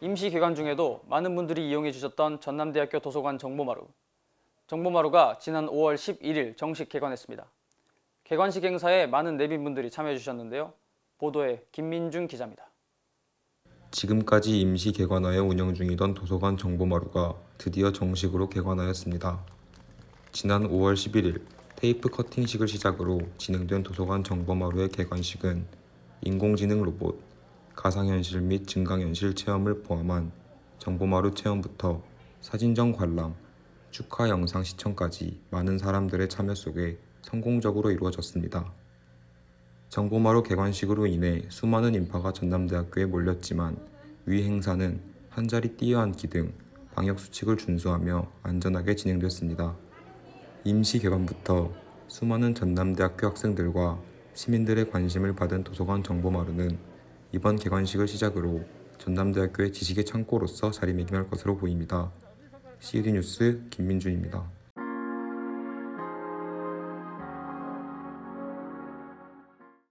임시 개관 중에도 많은 분들이 이용해 주셨던 전남대학교 도서관 정보마루. 정보마루가 지난 5월 11일 정식 개관했습니다. 개관식 행사에 많은 내빈분들이 참여해 주셨는데요. 보도에 김민준 기자입니다. 지금까지 임시 개관하여 운영 중이던 도서관 정보마루가 드디어 정식으로 개관하였습니다. 지난 5월 11일 테이프 커팅식을 시작으로 진행된 도서관 정보마루의 개관식은 인공지능 로봇, 가상현실 및 증강현실 체험을 포함한 정보마루 체험부터 사진전 관람, 축하 영상 시청까지 많은 사람들의 참여 속에 성공적으로 이루어졌습니다. 정보마루 개관식으로 인해 수많은 인파가 전남대학교에 몰렸지만 위 행사는 한 자리 뛰어앉기 등 방역 수칙을 준수하며 안전하게 진행됐습니다. 임시 개관부터 수많은 전남대학교 학생들과 시민들의 관심을 받은 도서관 정보마루는 이번 개관식을 시작으로 전남대학교의 지식의 창고로서 자리매김할 것으로 보입니다. CUD 뉴스 김민준입니다.